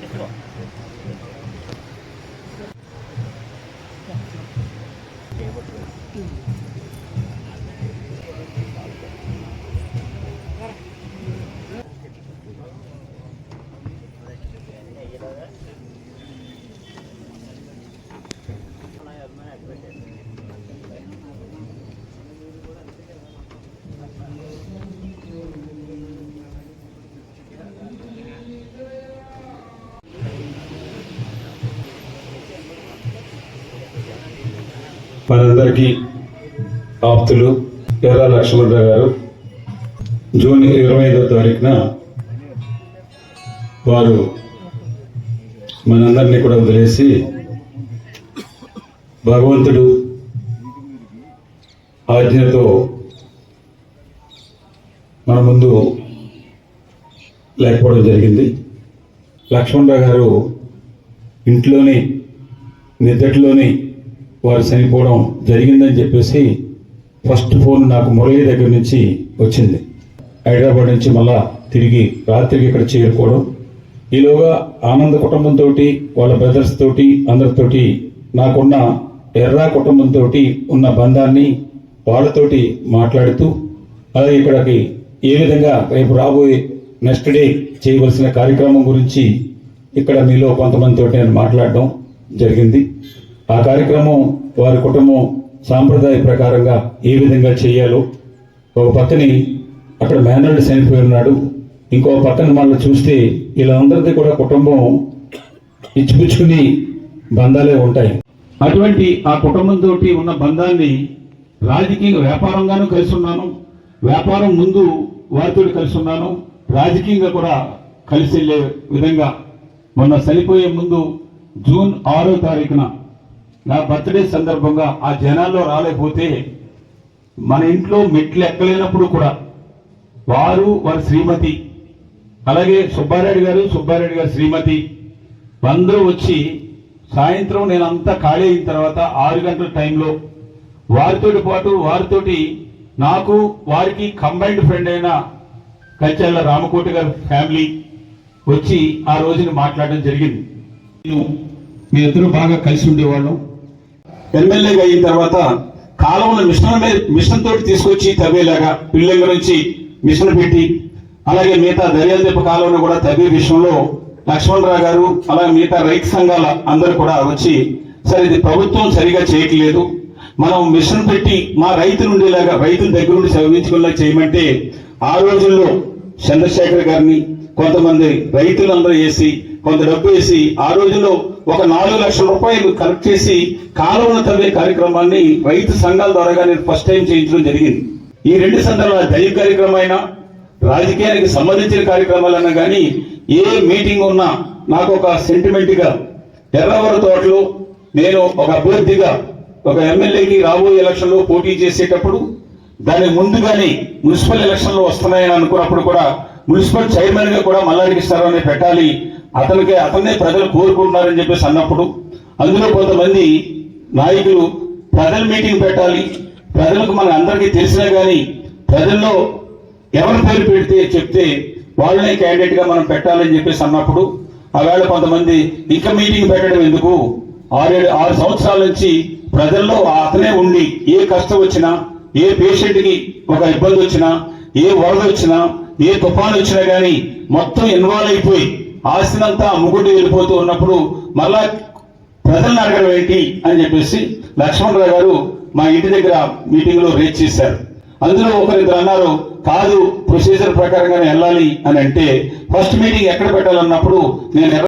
行く。మనందరికీ ఆప్తులు ఎర్ర లక్ష్మణరావు గారు. జూన్ ఇరవై ఐదో తారీఖున వారు మనందరినీ కూడా వదిలేసి భగవంతుడు ఆజ్ఞతో మన ముందు లేకపోవడం జరిగింది. లక్ష్మణరావు గారు ఇంట్లోని నిద్దట్లోని వారు చనిపోవడం జరిగిందని చెప్పేసి ఫస్ట్ ఫోన్ నాకు మురళి దగ్గర నుంచి వచ్చింది. హైదరాబాద్ నుంచి మళ్ళా తిరిగి రాత్రికి ఇక్కడ చేరుకోవడం. ఈలోగా ఆనంద కుటుంబంతో వాళ్ళ బ్రదర్స్ తోటి అందరితోటి నాకున్న ఎర్రా కుటుంబంతో ఉన్న బంధాన్ని వాళ్ళతోటి మాట్లాడుతూ అలాగే ఇక్కడికి ఏ విధంగా రేపు రాబోయే నెక్స్ట్ డే చేయవలసిన కార్యక్రమం గురించి ఇక్కడ మీలో కొంతమందితో నేను మాట్లాడడం జరిగింది. ఆ కార్యక్రమం వారి కుటుంబం సాంప్రదాయ ప్రకారంగా ఏ విధంగా చేయాలో ఒక పక్కని అక్కడ మేనల్డ్ చనిపోయి ఉన్నాడు. ఇంకో పక్కన మళ్ళీ చూస్తే వీళ్ళందరిది కూడా కుటుంబం ఇచ్చిపుచ్చుకుని బంధాలే ఉంటాయి. అటువంటి ఆ కుటుంబంతో ఉన్న బంధాన్ని రాజకీయ వ్యాపారంగానూ కలిసి ఉన్నాను వ్యాపారం ముందు వారితో కలిసి ఉన్నాను రాజకీయంగా కూడా కలిసి వెళ్ళే విధంగా మొన్న చనిపోయే ముందు జూన్ ఆరో తారీఖున నా బర్త్డే సందర్భంగా ఆ జనాల్లో రాలేకపోతే మన ఇంట్లో మెట్లు ఎక్కలేనప్పుడు కూడా వారు వారి శ్రీమతి అలాగే సుబ్బారెడ్డి గారు సుబ్బారెడ్డి గారి శ్రీమతి అందరూ వచ్చి సాయంత్రం నేను అంతా ఖాళీ అయిన తర్వాత ఆరు గంటల టైంలో వారితోటి పాటు వారితోటి నాకు వారికి కంబైన్డ్ ఫ్రెండ్ అయిన కల్చర్ల రామకోటి గారి ఫ్యామిలీ వచ్చి ఆ రోజుని మాట్లాడడం జరిగింది. నేను మీ ఇద్దరు బాగా కలిసి ఉండేవాళ్ళం. ఎమ్మెల్యేగా అయిన తర్వాత కాలంలో మిషన్ మిషన్ తోటి తీసుకొచ్చి తవ్వేలాగా పిల్లల నుంచి మిషన్ పెట్టి అలాగే మిగతా దర్యాలదీప కాలంలో కూడా తవ్వే విషయంలో లక్ష్మణరావు గారు అలాగే మిగతా రైతు సంఘాల అందరూ కూడా వచ్చి సరే ఇది ప్రభుత్వం సరిగా చేయట్లేదు. మనం మిషన్ పెట్టి మా రైతులు ఉండేలాగా రైతుల దగ్గర నుండి చదివించుకునేలా చేయమంటే ఆ రోజుల్లో చంద్రశేఖర్ గారిని కొంతమంది రైతులందరూ వేసి కొంత డబ్బు వేసి ఆ రోజుల్లో ఒక నాలుగు లక్షల రూపాయలు కలెక్ట్ చేసి కాలువను తవ్వే కార్యక్రమాన్ని రైతు సంఘాల ద్వారా నేను ఫస్ట్ టైం చేయించడం జరిగింది. ఈ రెండు సందర్భాలు దైవ కార్యక్రమం అయినా రాజకీయానికి సంబంధించిన కార్యక్రమాలన్నా కానీ ఏ మీటింగ్ ఉన్నా నాకు ఒక సెంటిమెంట్గా ఎర్రవర తోటలో నేను ఒక అభ్యర్థిగా ఒక ఎమ్మెల్యేకి రాబోయే ఎలక్షన్లో పోటీ చేసేటప్పుడు దాని ముందుగానే మున్సిపల్ ఎలక్షన్లు వస్తున్నాయని అనుకున్నప్పుడు కూడా మున్సిపల్ చైర్మన్గా కూడా మల్లాడికి ఇస్తారని పెట్టాలి అతనికి అతనే ప్రజలు కోరుకుంటున్నారని చెప్పేసి అన్నప్పుడు అందులో కొంతమంది నాయకులు ప్రజల మీటింగ్ పెట్టాలి. ప్రజలకు మన అందరికీ తెలిసినా కానీ ప్రజల్లో ఎవరి పేరు పెడితే చెప్తే వాళ్ళనే క్యాండిడేట్గా మనం పెట్టాలని చెప్పేసి అన్నప్పుడు ఆవేళ కొంతమంది ఇంకా మీటింగ్ పెట్టడం ఎందుకు? ఆరేడు ఆరు సంవత్సరాల నుంచి ప్రజల్లో అతనే ఉండి ఏ కష్టం వచ్చినా ఏ పేషెంట్కి ఒక ఇబ్బంది వచ్చినా ఏ వరద వచ్చినా ఏ తుఫాను వచ్చినా కానీ మొత్తం ఇన్వాల్వ్ అయిపోయి ఆస్తినంతా అమ్ముకుంటూ వెళ్ళిపోతూ ఉన్నప్పుడు మళ్ళా ప్రజలను అడగడం ఏంటి అని చెప్పేసి లక్ష్మణరావు గారు మా ఇంటి దగ్గర మీటింగ్లో రేట్ చేశారు. అందులో ఒకరిద్దరు అన్నారు కాదు ప్రొసీజర్ ప్రకారంగానే వెళ్ళాలి అని అంటే ఫస్ట్ మీటింగ్ ఎక్కడ పెట్టాలన్నప్పుడు నేను